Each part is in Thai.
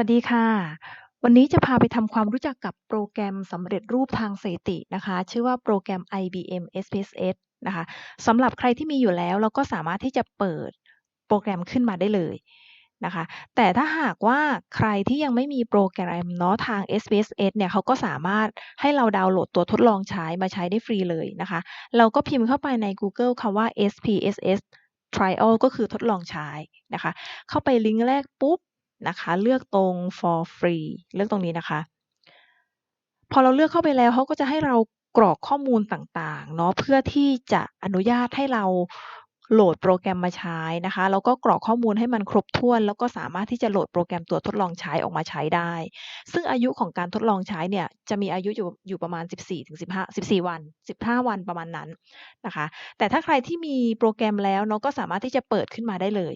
วัสดีค่ะ วันนี้จะพาไปทำความรู้จักกับโปรแกรมสำเร็จรูปทางสถิตินะคะ ชื่อว่าโปรแกรม IBM SPSS นะคะสำหรับใครที่มีอยู่แล้วเราก็สามารถที่จะเปิดโปรแกรมขึ้นมาได้เลยนะคะ แต่ถ้าหากว่าใครที่ยังไม่มีโปรแกรมเนาะทาง SPSS เนี่ยเขาก็สามารถให้เราดาวน์โหลดตัวทดลองใช้มาใช้ได้ฟรีเลยนะคะ เราก็พิมพ์เข้าไปใน Google คำว่า SPSS trial ก็คือทดลองใช้นะคะ เข้าไปลิงก์แรกปุ๊บ นะคะ เลือกตรง for free เลือกตรงนี้นะคะ พอเราเลือกเข้าไปแล้วเขาก็จะให้เรากรอกข้อมูลต่างๆเนาะเพื่อที่จะอนุญาตให้เราโหลดโปรแกรมมาใช้นะคะแล้วก็กรอกข้อมูลให้มันครบถ้วน แล้วก็สามารถที่จะโหลดโปรแกรมตัวทดลองใช้ออกมาใช้ได้ ซึ่งอายุของการทดลองใช้เนี่ยจะมีอายุอยู่อยู่ประมาณ 14-15 14 วัน 15 วันประมาณนั้นนะคะ แต่ถ้าใครที่มีโปรแกรมแล้วเนาะก็สามารถที่จะเปิดขึ้นมาได้เลย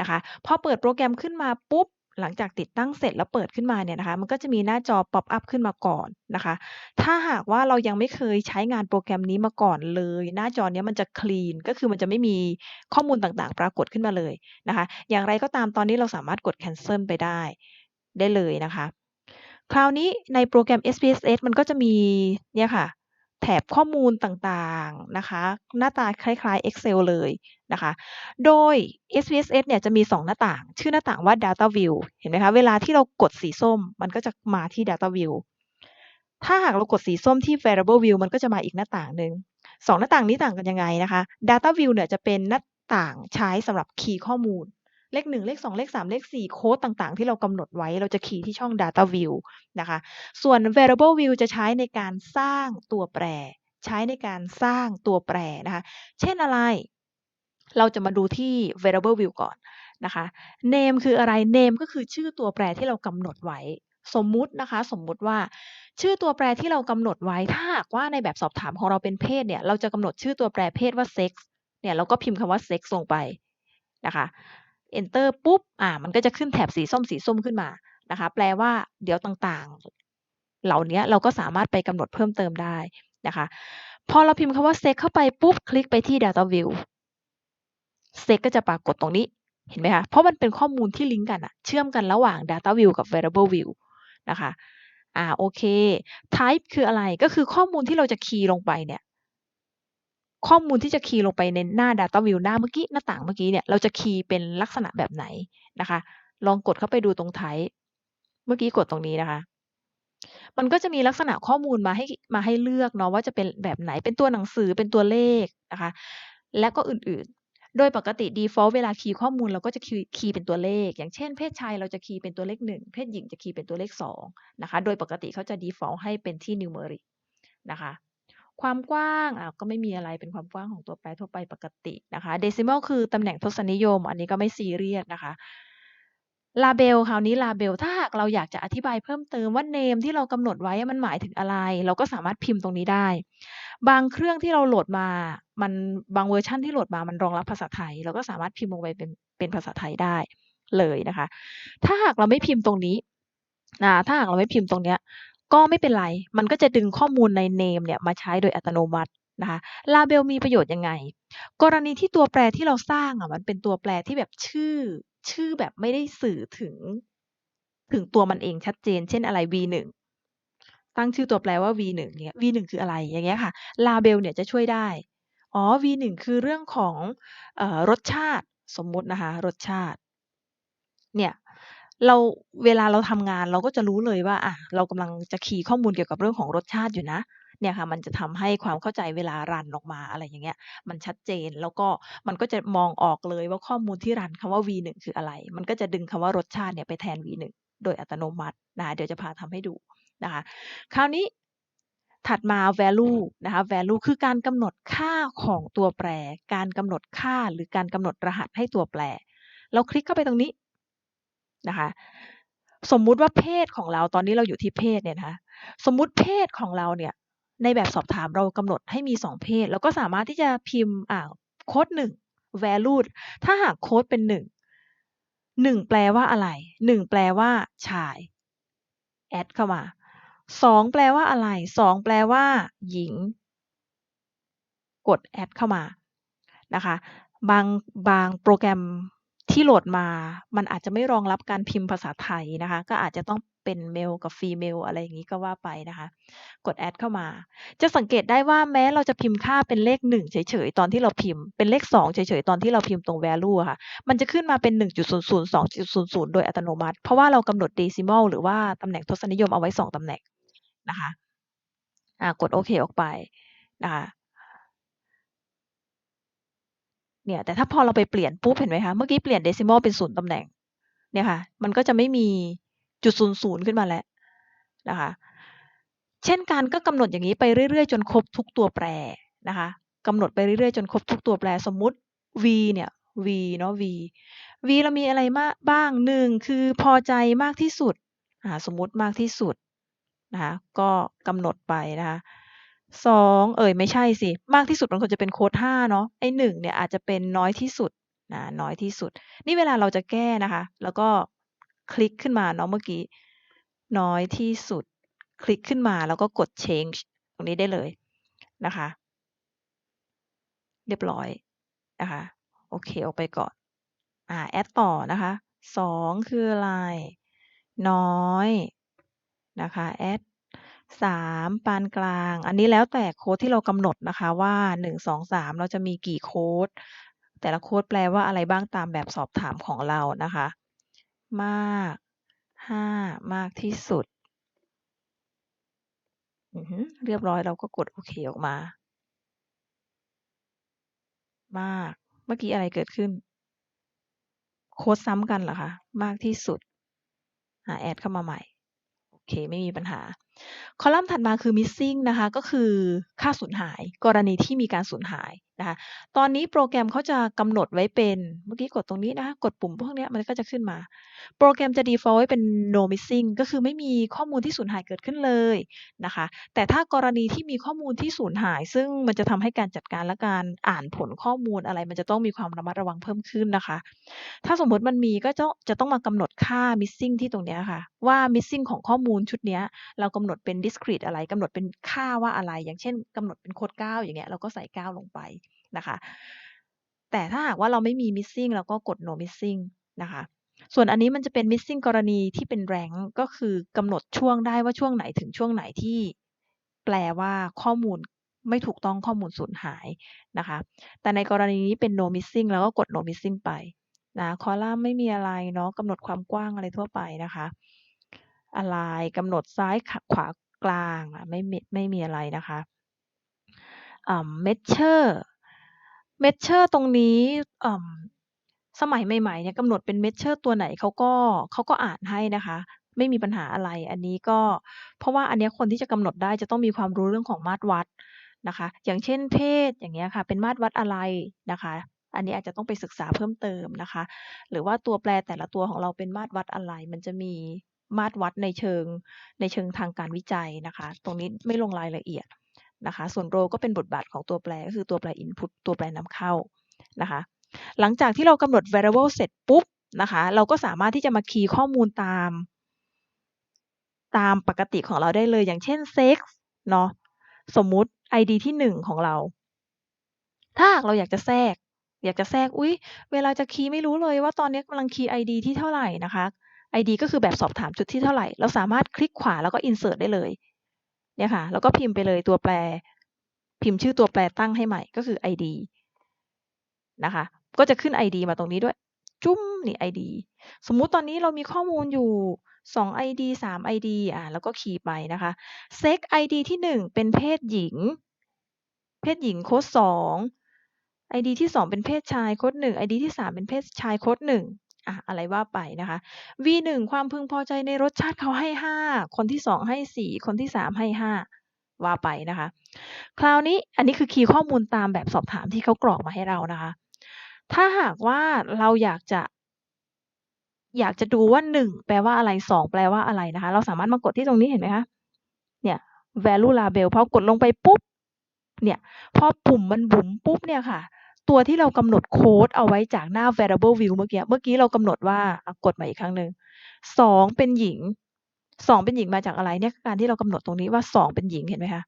นะคะ พอเปิดโปรแกรมขึ้นมาปุ๊บหลังจากติดตั้งเสร็จแล้วเปิดขึ้นมาเนี่ยนะคะ มันก็จะมีหน้าจอป๊อปอัพขึ้นมาก่อนนะคะ ถ้าหากว่าเรายังไม่เคยใช้งานโปรแกรมนี้มาก่อนเลย หน้าจอเนี้ยมันจะคลีน ก็คือมันจะไม่มีข้อมูลต่างๆ ปรากฏขึ้นมาเลยนะคะ อย่างไรก็ตามตอนนี้เราสามารถกด cancel ไปได้ได้เลยนะคะ คราวนี้ในโปรแกรม SPSS มันก็จะมีเนี่ยค่ะ แถบข้อมูลต่างๆนะคะ หน้าตาคล้ายๆ Excel เลยนะคะ โดย SPSS เนี่ยจะมี 2 หน้าต่าง ชื่อหน้าต่างว่า Data View เห็นไหมคะ เวลาที่เรากดสีส้ม มันก็จะมาที่ Data View ถ้าหากเรากดสีส้มที่ Variable View มันก็จะมาอีกหน้าต่างหนึ่งสองหน้าต่างนี้ต่างกันยังไงนะคะ Data View เนี่ยจะเป็นหน้าต่างใช้สำหรับคีย์ข้อมูล เลข1เลข2เลข3เลข4โค้ดต่างๆ ที่เรากำหนดไว้เราจะคีย์ที่ช่อง Data View นะคะ ส่วน Variable View จะใช้ในการสร้างตัวแปร ใช้ในการสร้างตัวแปรนะคะ เช่นอะไร เราจะมาดูที่ Variable View ก่อนนะคะ Name คืออะไร Name ก็คือชื่อตัวแปรที่เรากำหนดไว้สมมุตินะคะสมมุติว่าชื่อตัวแปรที่เรากำหนดไว้ถ้าหากว่าในแบบสอบถามของเราเป็นเพศเนี่ยเราจะกำหนดชื่อตัวแปรเพศว่า sex เนี่ยเราก็พิมพ์คำว่า sex ลงไปนะคะ enter ปุ๊บอ่ามันก็จะขึ้นแถบสีส้มสีส้มขึ้นมานะคะ แปลว่าเดี๋ยวต่างๆ เหล่านี้เราก็สามารถไปกำหนดเพิ่มเติมได้นะคะ พอเราพิมพ์คำว่า sex เข้าไปปุ๊บคลิกไปที่ data view sex ก็จะปรากฏตรงนี้เห็นไหมคะเพราะมันเป็นข้อมูลที่ลิงก์กันอะเชื่อมกันระหว่าง data view กับ variable view นะคะอ่าโอเค type คืออะไรก็คือข้อมูลที่เราจะคีย์ลงไปเนี่ย ข้อมูลที่จะคีย์ลงไปในหน้า data view หน้าเมื่อกี้หน้าต่างเมื่อกี้เนี่ยเราจะคีย์เป็นลักษณะแบบไหนนะคะ ลองกดเข้าไปดูตรง type เมื่อกี้กดตรงนี้นะคะ มันก็จะมีลักษณะข้อมูลมาให้มาให้เลือกเนาะว่าจะเป็นแบบไหนเป็นตัวหนังสือเป็นตัวเลขนะคะ และก็อื่นๆ โดยปกติ default เวลาคีย์ข้อมูลเราก็จะคีย์คีย์เป็นตัวเลข อย่างเช่น เพศชายเราจะคีย์เป็นตัวเลข 1 เพศหญิงจะคีย์เป็นตัวเลข2นะคะ โดยปกติเขาจะ default ให้เป็นที่ numeric นะคะ ความกว้างอ่าก็ไม่มีอะไรเป็นความกว้างของตัวแปรทั่วไปปกตินะคะ decimal คือตำแหน่งทศนิยม อันนี้ก็ไม่ซีเรียสนะคะ label คราวนี้ label ถ้าหากเราอยากจะอธิบายเพิ่มเติมว่า name ที่เรากำหนดไว้มันหมายถึงอะไร เราก็สามารถพิมพ์ตรงนี้ได้ บางเครื่องที่เราโหลดมา มันบางเวอร์ชันที่โหลดมามันรองรับภาษาไทย เราก็สามารถพิมพ์ลงไปเป็นเป็นภาษาไทยได้เลยนะคะ ถ้าหากเราไม่พิมพ์ตรงนี้นะถ้าหากเราไม่พิมพ์ตรงเนี้ย ก็ไม่เป็นไร มันก็จะดึงข้อมูลใน name เนี่ยมาใช้โดยอัตโนมัตินะคะ label มีประโยชน์ยังไง กรณีที่ตัวแปรที่เราสร้างอะมันเป็นตัวแปรที่แบบชื่อ ชื่อแบบไม่ได้สื่อถึง ถึงตัวมันเองชัดเจน เช่นอะไร V1 ตั้งชื่อตัวแปรว่า V1 เนี่ย V1 คืออะไรอย่างเงี้ยค่ะ label เนี่ยจะช่วยได้อ๋อ V1 คือเรื่องของออรสชาติสมมุตินะคะรสชาติเนี่ย เรา เวลาเราทำงานเราก็จะรู้เลยว่า อะ เรากำลังจะคีย์ข้อมูลเกี่ยวกับเรื่องของรสชาติอยู่นะ เนี่ยค่ะ มันจะทำให้ความเข้าใจเวลารันออกมา อะไรอย่างเงี้ย มันชัดเจน แล้วก็มันก็จะมองออกเลยว่าข้อมูลที่รันคำว่า V1 คืออะไร มันก็จะดึงคำว่ารสชาติเนี่ยไปแทน V1 โดยอัตโนมัตินะคะ เดี๋ยวจะพาทำให้ดูนะคะ คราวนี้ ถัดมา value นะคะ value คือการกำหนดค่าของตัวแปร การกำหนดค่า หรือการกำหนดรหัสให้ตัวแปร เราคลิกเข้าไปตรงนี้ นะคะ สมมุติว่าเพศของเราตอนนี้เราอยู่ที่เพศเนี่ยนะคะสมมุติเพศของเราเนี่ย ในแบบสอบถามเรากำหนดให้มี2เพศเราก็สามารถที่จะพิมพ์อ่าโค้ด1 value ถ้าหากโค้ดเป็น1 1แปลว่าอะไร1แปลว่า ชายแอดเข้ามา2แปลว่าอะไร2แปลว่า หญิง กดแอดเข้ามานะคะ บางบางโปรแกรม ที่โหลดมามันอาจจะไม่รองรับการพิมพ์ภาษาไทยนะคะ ก็อาจจะต้องเป็น Male กับ Female อะไรอย่างงี้ก็ว่าไปนะคะ กด Add เข้ามา จะสังเกตได้ว่าแม้เราจะพิมพ์ค่าเป็นเลข 1 เฉยๆ ตอนที่เราพิมพ์ เป็นเลข 2 เฉยๆ ตอนที่เราพิมพ์ตรง value ค่ะ มันจะขึ้นมาเป็น 1.00 2.00 โดยอัตโนมัติ เพราะว่าเรากำหนด decimal หรือว่าตำแหน่งทศนิยมเอาไว้ 2ตำแหน่งนะคะ อ่ากดโอเคออกไปนะคะ เนี่ยแต่ถ้าพอเราไปเปลี่ยนปุ๊บเห็นไหมคะเมื่อกี้เปลี่ยน decimal เป็น0ตำแหน่งเนี่ยค่ะมันก็จะไม่มีจุด00ขึ้นมาแล้วนะคะเช่นกันก็กำหนดอย่างงี้ไปเรื่อยๆ จนครบทุกตัวแปรนะคะกำหนดไปเรื่อยๆ จนครบทุกตัวแปรสมมุติ v เนี่ย v เนาะ v v เรามีอะไรมาบ้าง1คือพอใจมากที่สุดสมมุติมากที่สุดนะคะก็กำหนดไปนะคะ 2เอ๊ยไม่ใช่สิ มากที่สุดมันควรจะเป็นโคด5เนาะไอ้1เนี่ยอาจจะเป็นน้อยที่สุดนะน้อยที่สุด นี่เวลาเราจะแก้นะคะ แล้วก็คลิกขึ้นมาเนาะเมื่อกี้ น้อยที่สุด คลิกขึ้นมาแล้วก็กด change ตรงนี้ได้เลยนะคะ เรียบร้อยนะคะ โอเคออกไปก่อนอ่าแอดต่อนะคะ2คืออะไร น้อยนะคะแอด 3 ปานกลาง อันนี้แล้วแต่โค้ดที่เรากำหนดนะคะว่า 1 2 3 เราจะมีกี่โค้ด แต่ละโค้ดแปลว่าอะไรบ้างตามแบบสอบถามของเรานะคะ มาก 5 มากที่สุด เรียบร้อยเราก็กดโอเคออกมา มาก เมื่อกี้อะไรเกิดขึ้น โค้ดซ้ำกันเหรอคะ มากที่สุดอ่าแอดเข้ามาใหม่ เคไม่มีปัญหา คอลัมน์ถัดมาคือ missing นะคะ ก็คือค่าสูญหาย กรณีที่มีการสูญหายนะคะ ตอนนี้โปรแกรมเขาจะกำหนดไว้เป็น เมื่อกี้กดตรงนี้นะคะ กดปุ่มพวกนี้มันก็จะขึ้นมา โปรแกรมจะ default ไว้เป็น no missing ก็คือไม่มีข้อมูลที่สูญหายเกิดขึ้นเลยนะคะ แต่ถ้ากรณีที่มีข้อมูลที่สูญหาย ซึ่งมันจะทำให้การจัดการและการอ่านผลข้อมูลอะไร มันจะต้องมีความระมัดระวังเพิ่มขึ้นนะคะ ถ้าสมมติมันมีก็จะจะต้องมากำหนดค่า missing ที่ตรงนี้ค่ะว่า missing ของข้อมูลชุดนี้เรากำหนดเป็น discrete อะไรกำหนดเป็นค่าว่าอะไร อย่างเช่นกำหนดเป็นโคด9อย่างเงี้ยเราก็ใส่ 9 ลงไปนะคะ แต่ถ้าหากว่าเราไม่มี missing เราก็กด no missing นะคะส่วนอันนี้มันจะเป็น missing กรณีที่เป็น rank ก็คือกำหนดช่วงได้ว่าช่วงไหนถึงช่วงไหนที่แปลว่าข้อมูลไม่ถูกต้องข้อมูลสูญหายนะคะ แต่ในกรณีนี้เป็น no missing เราก็กด no missing ไปนะคอลัมน์ไม่มีอะไรเนาะกำหนดความกว้างอะไรทั่วไปนะคะ align กำหนดซ้ายขวากลางอ่าไม่มีไม่มีอะไรนะคะอ่า measure measure ตรงนี้เอ่อสมัยใหม่ๆเนี่ยกำหนดเป็น measure ตัวไหนเขาก็เขาก็อ่านให้นะคะ ไม่มีปัญหาอะไรอันนี้ก็เพราะว่าอันนี้คนที่จะกำหนดได้จะต้องมีความรู้เรื่องของมาตรวัดนะคะ อย่างเช่นเพศอย่างเงี้ยค่ะ เป็นมาตรวัดอะไรนะคะ อันนี้อาจจะต้องไปศึกษาเพิ่มเติมนะคะ หรือว่าตัวแปรแต่ละตัวของเราเป็นมาตรวัดอะไร มันจะมี มาตรวัดในเชิงในเชิงทางการวิจัยนะคะ ตรงนี้ไม่ลงรายละเอียดนะคะ ส่วน role ก็เป็นบทบาทของตัวแปรก็คือตัวแปร input ตัวแปรนำเข้านะคะ หลังจากที่เรากำหนด variable เสร็จปุ๊บนะคะ เราก็สามารถที่จะมาคีย์ข้อมูลตาม ตามปกติของเราได้เลย อย่างเช่น sex เนาะสมมุติ ID ที่ 1 ของเรา ถ้าเราอยากจะแทรก อยากจะแทรก อุ๊ย เวลาจะคีย์ไม่รู้เลยว่าตอนนี้กำลังคีย์ ID ที่เท่าไหร่นะคะ ID ก็คือแบบสอบถามชุดที่เท่าไหร่ เราสามารถคลิกขวาแล้วก็ insert ได้เลย เนี่ยค่ะ แล้วก็พิมพ์ไปเลยตัวแปร พิมพ์ชื่อตัวแปรตั้งให้ใหม่ ก็คือ ID นะคะ ก็จะขึ้น ID มาตรงนี้ด้วย จุ๊มนี่ ID สมมุติตอนนี้เรามีข้อมูลอยู่ 2 ID 3 ID อ่าเราก็คีย์ไปนะคะ sex ID ที่ 1 เป็นเพศหญิง เพศหญิงโค้ด2 ID ที่ 2 เป็นเพศชายโค้ด1 ID ที่ 3 เป็นเพศชายโค้ด1 อะอะไรว่าไปนะคะ V1 ความพึงพอใจในรสชาติเขาให้ 5 คนที่ 2 ให้ 4 คนที่ 3 ให้ 5 ว่าไปนะคะ คราวนี้อันนี้คือคีย์ข้อมูลตามแบบสอบถามที่เขากรอกมาให้เรานะคะ ถ้าหากว่าเราอยากจะอยากจะดูว่า 1 แปลว่าอะไร 2 แปลว่าอะไรนะคะ เราสามารถมากดที่ตรงนี้เห็นไหมคะเนี่ย value label พอกดลงไปปุ๊บเนี่ย พอปุ่มมันบุ๋มปุ๊บเนี่ยค่ะ ตัวที่เรากำหนดโค้ดเอาไว้จากหน้า variable view เมื่อกี้ เมื่อกี้เรากำหนดว่ากดใหม่อีกครั้งหนึ่ง2เป็นหญิง2เป็นหญิงมาจากอะไรเนี่ยการที่เรากำหนดตรงนี้ว่า2เป็นหญิงเห็นไหมคะ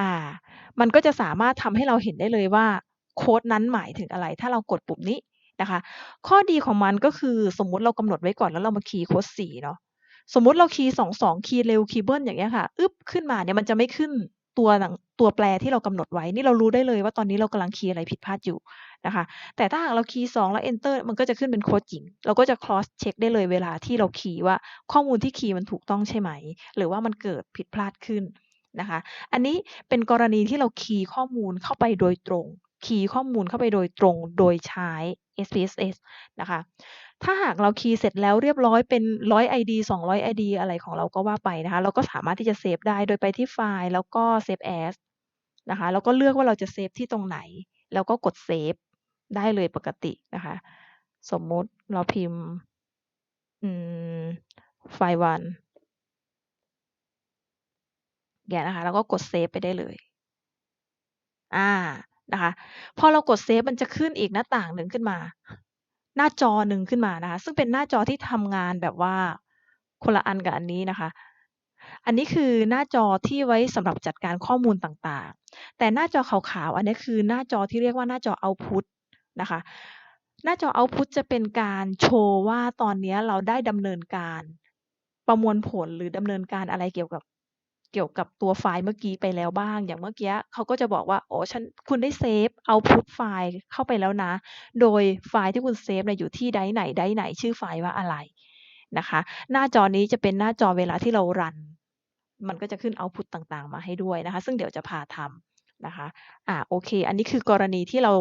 อ่า มันก็จะสามารถทำให้เราเห็นได้เลยว่าโค้ดนั้นหมายถึงอะไร ถ้าเรากดปุ่มนี้นะคะ ข้อดีของมันก็คือสมมุติเรากำหนดไว้ก่อนแล้วเรามาคีย์โค้ด4เนาะสมมุติเราคีย์22คีย์เร็วคีย์เบิลอย่างเงี้ยค่ะ อึ๊บขึ้นมาเนี่ยมันจะไม่ขึ้น ตัวตัวแปรที่เรากำหนดไว้ นี่เรารู้ได้เลยว่าตอนนี้เรากำลังคีย์อะไรผิดพลาดอยู่นะคะ แต่ถ้าหากเราคีย์2แล้ว Enter มันก็จะขึ้นเป็นโค้ดหญิง เราก็จะ cross check ได้เลยเวลาที่เราคีย์ว่าข้อมูลที่คีย์มันถูกต้องใช่ไหม หรือว่ามันเกิดผิดพลาดขึ้นนะคะ อันนี้เป็นกรณีที่เราคีย์ข้อมูลเข้าไปโดยตรง คีย์ข้อมูลเข้าไปโดยตรงโดยใช้ SPSS นะคะ ถ้าหากเราคีย์เสร็จแล้วเรียบร้อยเป็น100 ID 200 ID อะไรของเราก็ว่าไปนะคะ เราก็สามารถที่จะเซฟได้โดยไปที่ไฟล์แล้วก็ Save as นะคะแล้วก็เลือกว่าเราจะเซฟที่ตรงไหน แล้วก็กดเซฟได้เลยปกตินะคะ สมมุติเราพิมพ์ไฟล์1เงี้ยนะคะ แล้วก็กดเซฟไปได้เลย อ่านะคะ พอเรากดเซฟมันจะขึ้นอีกหน้าต่างหนึ่งขึ้นมา หน้าจอหนึ่งขึ้นมานะคะ ซึ่งเป็นหน้าจอที่ทำงานแบบว่าคนละอันกับอันนี้นะคะ อันนี้คือหน้าจอที่ไว้สำหรับจัดการข้อมูลต่างๆ แต่หน้าจอขาวๆ อันนี้คือหน้าจอที่เรียกว่าหน้าจอ Output นะคะ หน้าจอ Output จะเป็นการโชว์ว่าตอนนี้เราได้ดำเนินการประมวลผลหรือดำเนินการอะไรเกี่ยวกับ เกี่ยวกับตัวไฟล์เมื่อกี้ไปแล้วบ้าง อย่างเมื่อกี้เขาก็จะบอกว่าโอ๋อฉันคุณได้เซฟ Output ไฟล์เข้าไปแล้วนะ โดยไฟล์ที่คุณเซฟเนี่ยอยู่ที่ไดไหนไดไหนชื่อไฟล์ว่าอะไรนะคะ หน้าจอนี้จะเป็นหน้าจอเวลาที่เรารัน มันก็จะขึ้น Output ต่างๆ มาให้ด้วยนะคะ ซึ่งเดี๋ยวจะพาทำนะคะอ่าโอเค อันนี้คือกรณีที่เรา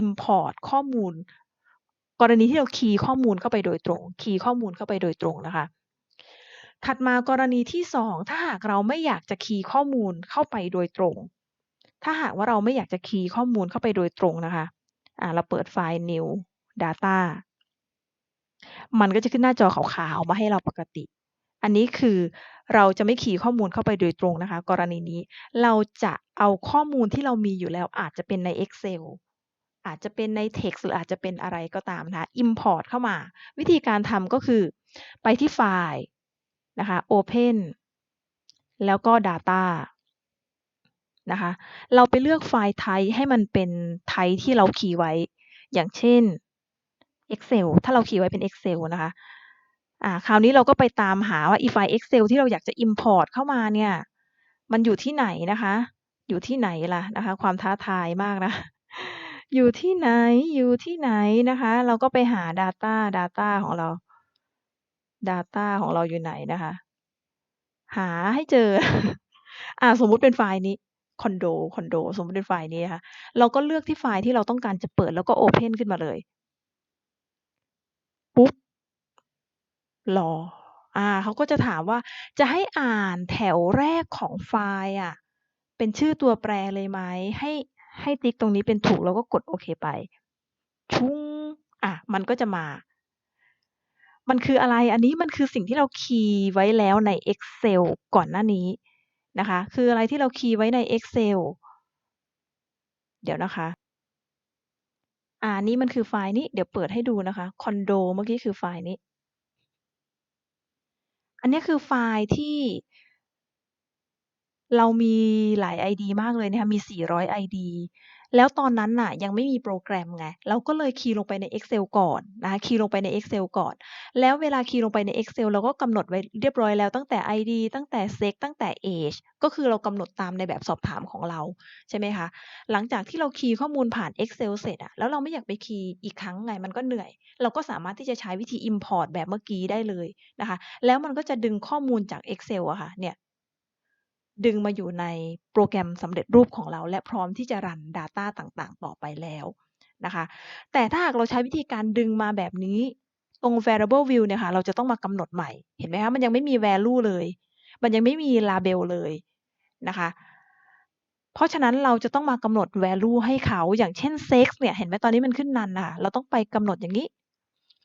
import ข้อมูล กรณีที่เราคีย์ข้อมูลเข้าไปโดยตรง คีย์ข้อมูลเข้าไปโดยตรงนะคะ ถัดมากรณีที่ 2 ถ้าหากเราไม่อยากจะคีย์ข้อมูลเข้าไปโดยตรง ถ้าหากว่าเราไม่อยากจะคีย์ข้อมูลเข้าไปโดยตรงนะคะอ่าเราเปิดไฟล์ new data มันก็จะขึ้นหน้าจอขาวๆมาให้เราปกติ อันนี้คือเราจะไม่คีย์ข้อมูลเข้าไปโดยตรงนะคะ กรณีนี้เราจะเอาข้อมูลที่เรามีอยู่แล้วอาจจะเป็นใน Excel อาจจะเป็นใน text หรืออาจจะเป็นอะไรก็ตามนะะ import เข้ามา วิธีการทำก็คือ ไปที่ไฟล์ นะคะ open แล้วก็ data นะคะ เราไปเลือกไฟล์ type ให้มันเป็น type ที่เราคีย์ไว้ อย่างเช่น Excel ถ้าเราคีย์ไว้เป็น Excel นะคะอ่าคราวนี้เราก็ไปตามหาว่าอีไฟล์ Excel ที่เราอยากจะ import เข้ามาเนี่ย มันอยู่ที่ไหนนะคะ อยู่ที่ไหนล่ะนะคะ ความท้าทายมากนะ อยู่ที่ไหน อยู่ที่ไหนนะคะ เราก็ไปหา data data ของเรา data ของเราอยู่ไหนนะคะ หาให้เจอ อ่า สมมุติเป็นไฟล์นี้คอนโดคอนโดสมมุติเป็นไฟล์นี้นะคะเราก็เลือกที่ไฟล์ที่เราต้องการจะเปิดแล้วก็ open ขึ้นมาเลย ปุ๊บ รอ อ่าเขาก็จะถามว่าจะให้อ่านแถวแรกของไฟล์อะเป็นชื่อตัวแปรเลยไหมให้ให้ติ๊กตรงนี้เป็นถูกแล้วก็กดโอเคไป ชุงอ่ามันก็จะมา มันคืออะไรอันนี้มันคือสิ่งที่เราคีย์ไว้แล้วใน Excel ก่อนหน้านี้นะคะ คืออะไรที่เราคีย์ไว้ใน Excel เดี๋ยวนะคะอ่านี่มันคือไฟล์นี้ เดี๋ยวเปิดให้ดูนะคะ คอนโดเมื่อกี้คือไฟล์นี้ อันนี้คือไฟล์ที่ เรามีหลาย ID มากเลยนะคะ มี 400 ID แล้วตอนนั้นน่ะยังไม่มีโปรแกรมไง เราก็เลยคีย์ลงไปใน Excel ก่อนนะคะคีย์ลงไปใน Excel ก่อน แล้วเวลาคีย์ลงไปใน Excel เราก็กำหนดไว้เรียบร้อยแล้วตั้งแต่ ID ตั้งแต่ Sex ตั้งแต่ Age ก็คือเรากำหนดตามในแบบสอบถามของเราใช่ไหมคะ หลังจากที่เราคีย์ข้อมูลผ่าน Excel เสร็จอะแล้วเราไม่อยากไปคีย์อีกครั้งไงมันก็เหนื่อย เราก็สามารถที่จะใช้วิธี import แบบเมื่อกี้ได้เลยนะคะ แล้วมันก็จะดึงข้อมูลจาก Excel อะค่ะเนี่ย ดึงมาอยู่ในโปรแกรมสำเร็จรูปของเรา และพร้อมที่จะรัน data ต่างๆ ต่อไปแล้วนะคะ แต่ถ้าหากเราใช้วิธีการดึงมาแบบนี้ ตรง variable view เนี่ยค่ะเราจะต้องมากำหนดใหม่ เห็นไหมคะมันยังไม่มี value เลย มันยังไม่มี label เลยนะคะเพราะฉะนั้นเราจะต้องมากำหนด value ให้เขาอย่างเช่น Sex เนี่ยเห็นไหมตอนนี้มันขึ้น None น่ะค่ะเราต้องไปกำหนดอย่างงี้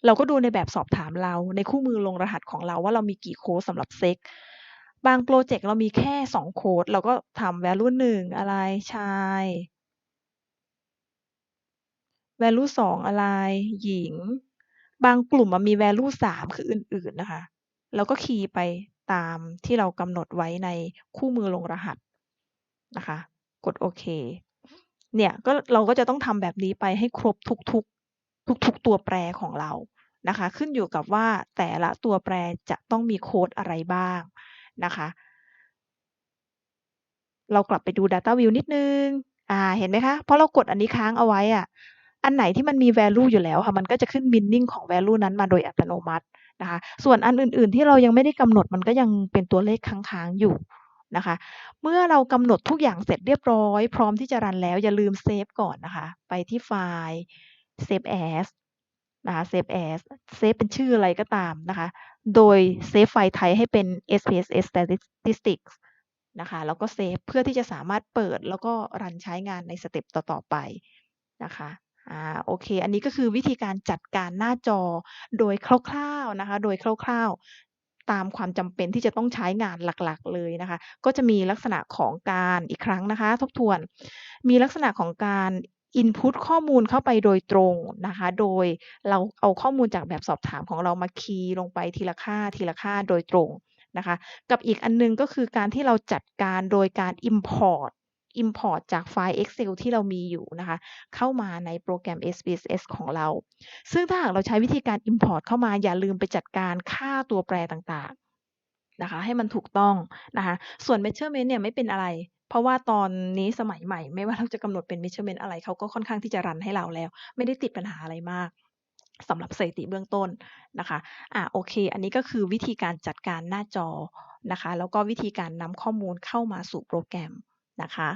เราก็ดูในแบบสอบถามเราในคู่มือลงรหัสของเราว่าเรามีกี่โค้ดสำหรับ Sex บางพรเจกต์เรามีแค่2โค้ด เราก็ทำ value 1อะไรชาย value 2องอะไร หญิง บางกลุ่มอะมี value 3คืออื่น ๆ นะคะเราก็คีย์ไปตามที่เรากำหนดไว้ในคู่มือลงรหัสนะคะ กดโอเค เนี่ยก็เราก็จะต้องทำแบบนี้ไปให้ครบทุกๆทุกๆตัวแปรของเรานะคะ ขึ้นอยู่กับว่าแต่ละตัวแปรจะต้องมีโค้ดอะไรบ้าง นะคะ เรากลับไปดู Data View นิดนึง อ่า เห็นไหมคะ เพราะเรากดอันนี้ค้างเอาไว้อะ อันไหนที่มันมี value อยู่แล้วค่ะ มันก็จะขึ้น meaning ของ value นั้นมาโดยอัตโนมัตินะคะ ส่วนอันอื่น ๆ ที่เรายังไม่ได้กำหนดมันก็ยังเป็นตัวเลขค้างๆอยู่นะคะ เมื่อเรากำหนดทุกอย่างเสร็จเรียบร้อย พร้อมที่จะรันแล้วอย่าลืมเซฟก่อนนะคะ ไปที่ไฟล์ Save as นะคะ Save as เซฟเป็นชื่ออะไรก็ตามนะคะ โดยเซฟไฟล์ type ให้เป็น SPSS Statistics นะคะแล้วก็เซฟเพื่อที่จะสามารถเปิดแล้วก็รันใช้งานในสเต็ปต่อ ๆ ไปนะคะอ่าโอเค อันนี้ก็คือวิธีการจัดการหน้าจอโดยคร่าวๆนะคะโดยคร่าวๆ ตามความจำเป็นที่จะต้องใช้งานหลักๆเลยนะคะ ก็จะมีลักษณะของการอีกครั้งนะคะ ทบทวน มีลักษณะของการ input ข้อมูลเข้าไปโดยตรงนะคะ โดยเราเอาข้อมูลจากแบบสอบถามของเรามาคีย์ลงไปทีละค่าทีละค่าโดยตรงนะคะ กับอีกอันหนึ่งก็คือการที่เราจัดการโดยการ import import จากไฟล์ Excel ที่เรามีอยู่นะคะ เข้ามาในโปรแกรม SPSS ของเรา ซึ่งถ้าหากเราใช้วิธีการ import เข้ามาอย่าลืมไปจัดการค่าตัวแปรต่างๆนะคะให้มันถูกต้องนะคะส่วน measurement เนี่ยไม่เป็นอะไร เพราะว่าตอนนี้สมัยใหม่ ไม่ว่าเราจะกำหนดเป็น measurement อะไร เขาก็ค่อนข้างที่จะรันให้เราแล้ว ไม่ได้ติดปัญหาอะไรมากสำหรับสถิติเบื้องต้นนะคะอ่าโอเค อันนี้ก็คือวิธีการจัดการหน้าจอนะคะ แล้วก็วิธีการนำข้อมูลเข้ามาสู่โปรแกรมนะคะ